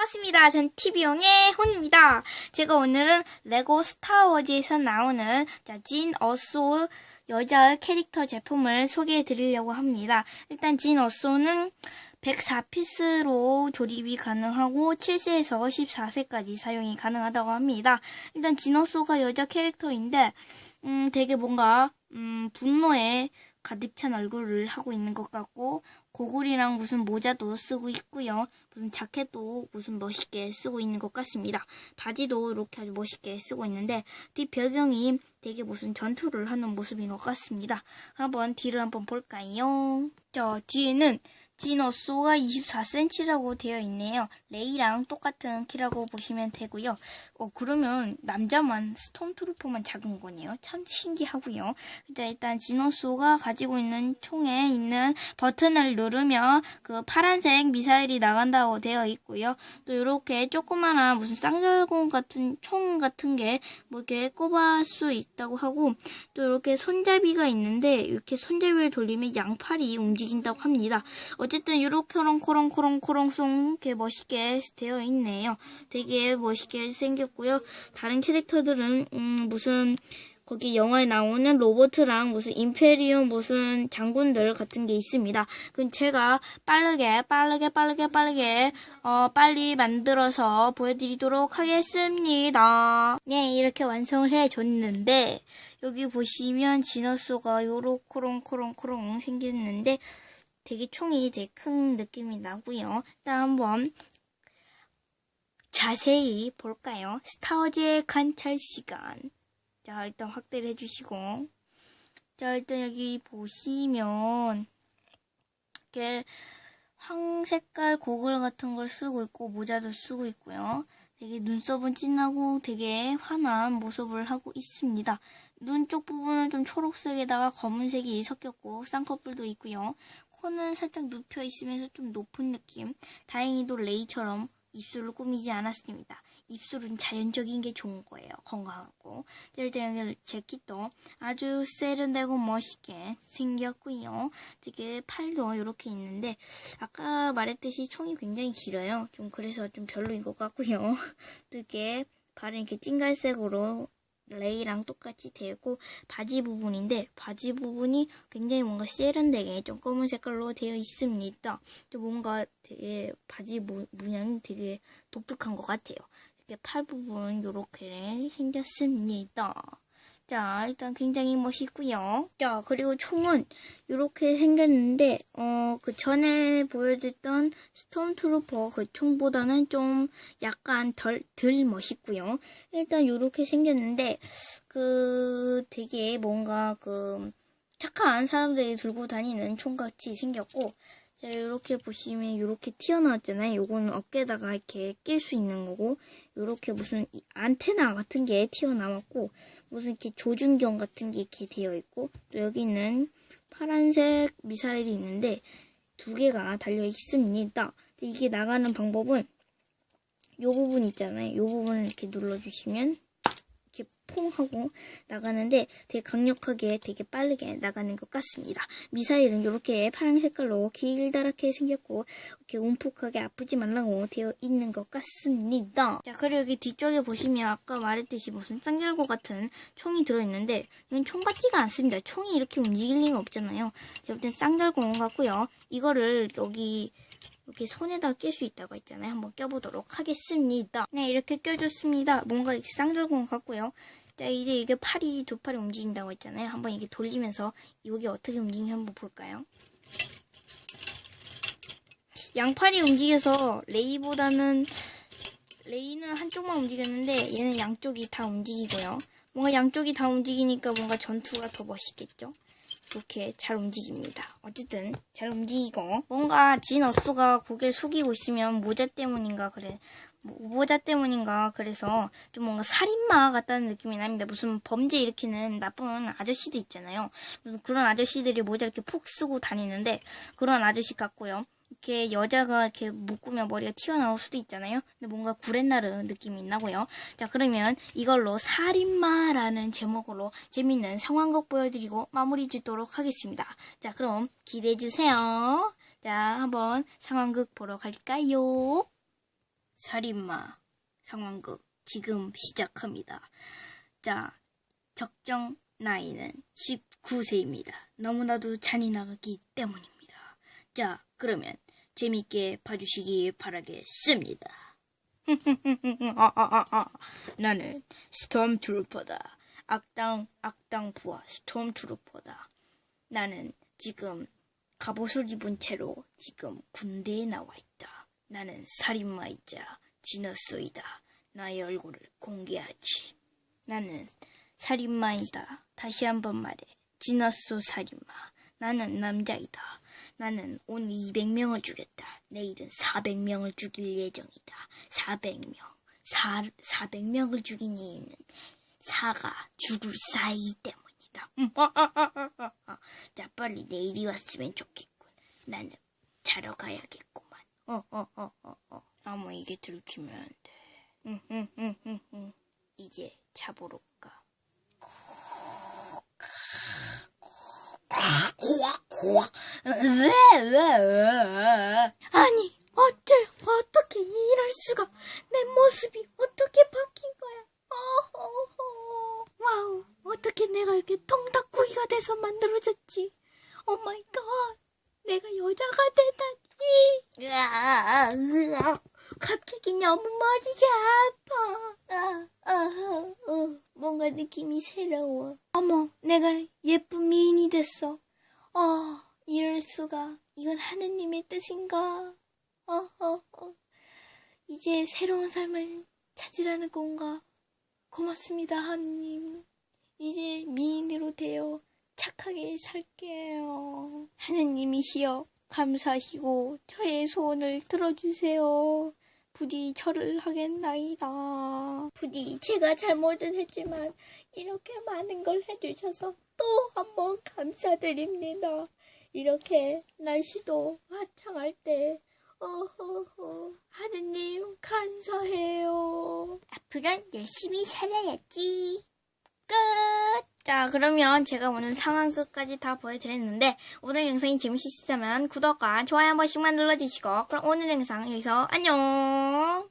반갑습니다. 전 TV용의 혼입니다. 제가 오늘은 레고 스타워즈에서 나오는 자, 진 어소 여자 캐릭터 제품을 소개해 드리려고 합니다. 일단 진 어소는 104피스로 조립이 가능하고 7세에서 14세까지 사용이 가능하다고 합니다. 일단 진 어소가 여자 캐릭터인데 음, 되게 뭔가 음, 분노에 가득 찬 얼굴을 하고 있는 것 같고 고글이랑 무슨 모자도 쓰고 있고요. 무슨 자켓도 무슨 멋있게 쓰고 있는 것 같습니다. 바지도 이렇게 아주 멋있게 쓰고 있는데 뒷 배경이 되게 무슨 전투를 하는 모습인 것 같습니다. 한번 뒤를 한번 볼까요? 저 뒤에는 진어소가 24cm라고 되어 있네요. 레이랑 똑같은 키라고 보시면 되고요. 어 그러면 남자만 스톰트루퍼만 작은 거네요. 참 신기하고요. 자 일단 진어소가 가지고 있는 총에 있는 버튼을 누르면 그 파란색 미사일이 나간다고 되어 있고요. 또 이렇게 조그마한 무슨 쌍절곤 같은 총 같은 게 뭐 이렇게 꼽을 수 있다고 하고 또 이렇게 손잡이가 있는데 이렇게 손잡이를 돌리면 양팔이 움직인다고 합니다. 어 쨌든 이렇게 코롱코롱 코롱 코롱송 이렇게 멋있게 되어 있네요. 되게 멋있게 생겼고요. 다른 캐릭터들은 음, 무슨 거기 영화에 나오는 로버트랑 무슨 임페리움 무슨 장군들 같은 게 있습니다. 그럼 제가 빠르게 빠르게 빠르게 빠르게 어 빨리 만들어서 보여드리도록 하겠습니다. 네 이렇게 완성을 해줬는데 여기 보시면 지너소가 요로 코롱코롱코롱 생겼는데 되게 총이 되게 큰 느낌이 나고요. 일단 한번 자세히 볼까요? 스타워즈의 관찰 시간. 자, 일단 확대를 해주시고. 자, 일단 여기 보시면, 이렇게 황 색깔 고글 같은 걸 쓰고 있고, 모자도 쓰고 있고요. 되게 눈썹은 진하고 되게 환한 모습을 하고 있습니다. 눈 쪽 부분은 좀 초록색에다가 검은색이 섞였고, 쌍꺼풀도 있고요. 코는 살짝 눕혀 있으면서 좀 높은 느낌. 다행히도 레이처럼 입술을 꾸미지 않았습니다. 입술은 자연적인 게 좋은 거예요. 건강하고. 일단 여기 재킷도 아주 세련되고 멋있게 생겼고요. 되게 팔도 이렇게 있는데 아까 말했듯이 총이 굉장히 길어요. 좀 그래서 좀 별로인 것 같고요. 또 이렇게 발은 이렇게 찐갈색으로 레이랑 똑같이 되고 바지 부분인데 바지 부분이 굉장히 뭔가 세련되게 좀 검은 색깔로 되어 있습니다. 좀 뭔가 되게 바지 모, 문양이 되게 독특한 것 같아요. 이렇게 팔 부분 이렇게 생겼습니다. 자, 일단 굉장히 멋있고요. 자, 그리고 총은 이렇게 생겼는데 어, 그 전에 보여줬던 스톰트루퍼 그 총보다는 좀 약간 덜, 덜 멋있고요. 일단 이렇게 생겼는데 그 되게 뭔가 그 착한 사람들이 들고 다니는 총같이 생겼고 자, 이렇게 보시면 이렇게 튀어나왔잖아요. 요거는 어깨에다가 이렇게 낄 수 있는 거고, 이렇게 무슨 안테나 같은 게 튀어나왔고, 무슨 이렇게 조준경 같은 게 이렇게 되어 있고, 또 여기는 파란색 미사일이 있는데, 두 개가 달려 있습니다. 이게 나가는 방법은, 요 부분 있잖아요. 요 부분을 이렇게 눌러주시면, 이렇게 퐁 하고 나가는데 되게 강력하게 되게 빠르게 나가는 것 같습니다. 미사일은 이렇게 파란 색깔로 길다랗게 생겼고 이렇게 움푹하게 아프지 말라고 되어 있는 것 같습니다. 자 그리고 여기 뒤쪽에 보시면 아까 말했듯이 무슨 쌍절고 같은 총이 들어있는데 이건 총 같지가 않습니다. 총이 이렇게 움직일 리가 없잖아요. 제가 볼땐 쌍절고 같고요. 이거를 여기 이렇게 손에다 낄 수 있다고 했잖아요. 한번 껴보도록 하겠습니다. 네, 이렇게 껴줬습니다. 뭔가 쌍절곤 같고요. 자, 이제 이게 팔이, 두 팔이 움직인다고 했잖아요. 한번 이게 돌리면서 여기 어떻게 움직이는지 한번 볼까요? 양팔이 움직여서 레이보다는 레이는 한쪽만 움직였는데 얘는 양쪽이 다 움직이고요. 뭔가 양쪽이 다 움직이니까 뭔가 전투가 더 멋있겠죠? 이렇게 잘 움직입니다. 어쨌든 잘 움직이고 뭔가 진 어수가 고개를 숙이고 있으면 모자 때문인가 그래 모자 때문인가 그래서 좀 뭔가 살인마 같다는 느낌이 납니다. 무슨 범죄 일으키는 나쁜 아저씨도 있잖아요. 그런 아저씨들이 모자 이렇게 푹 쓰고 다니는데 그런 아저씨 같고요. 이렇게 여자가 이렇게 묶으면 머리가 튀어나올 수도 있잖아요. 근데 뭔가 구렛나루 느낌이 나고요. 자, 그러면 이걸로 살인마라는 제목으로 재밌는 상황극 보여드리고 마무리 짓도록 하겠습니다. 자, 그럼 기대해주세요. 자, 한번 상황극 보러 갈까요? 살인마 상황극 지금 시작합니다. 자, 적정 나이는 19세입니다. 너무나도 잔인하기 때문입니다. 자, 그러면 재밌게 봐주시기 바라겠습니다. 나는 스톰 트루퍼다. 악당, 악당 부하 스톰 트루퍼다. 나는 지금 갑옷을 입은 채로 지금 군대에 나와 있다. 나는 살인마이자 지너소이다. 나의 얼굴을 공개하지. 나는 살인마이다. 다시 한번 말해. 지너소 살인마. 나는 남자이다. 나는 오늘 200명을 죽였다. 내일은 400명을 죽일 예정이다. 400명. 4, 400명을 죽인 이유는 사가 죽을 사이 때문이다. 자, 빨리 내일이 왔으면 좋겠군. 나는 자러 가야겠구만. 어, 어, 어, 어, 어. 아무 이게 들키면 안 돼. 응, 응, 응, 응, 응. 이제 자보러 가. 아니, 어째, 어떻게 이럴 수가. 내 모습이 어떻게 바뀐 거야. 어허허. 와우, 어떻게 내가 이렇게 통닭구이가 돼서 만들어졌지. 오 마이 갓. 내가 여자가 되다니. 갑자기 너무 머리가 아파. 아, 아, 어, 뭔가 느낌이 새로워. 어머, 내가 예쁜 미인이 됐어. 어, 이럴 수가. 이건 하느님의 뜻인가? 어, 어, 어. 이제 새로운 삶을 찾으라는 건가? 고맙습니다, 하느님. 이제 미인으로 되어 착하게 살게요. 하느님이시여, 감사하시고 저의 소원을 들어주세요. 부디 절을 하겠나이다. 부디 제가 잘못은 했지만 이렇게 많은 걸 해주셔서 또 한 번 감사드립니다. 이렇게 날씨도 화창할 때 어허허 하느님 감사해요. 앞으로는 열심히 살아야지. 끝. 자, 그러면 제가 오늘 상황극까지 다 보여드렸는데 오늘 영상이 재밌으셨다면 구독과 좋아요 한 번씩만 눌러주시고 그럼 오늘 영상 여기서 안녕.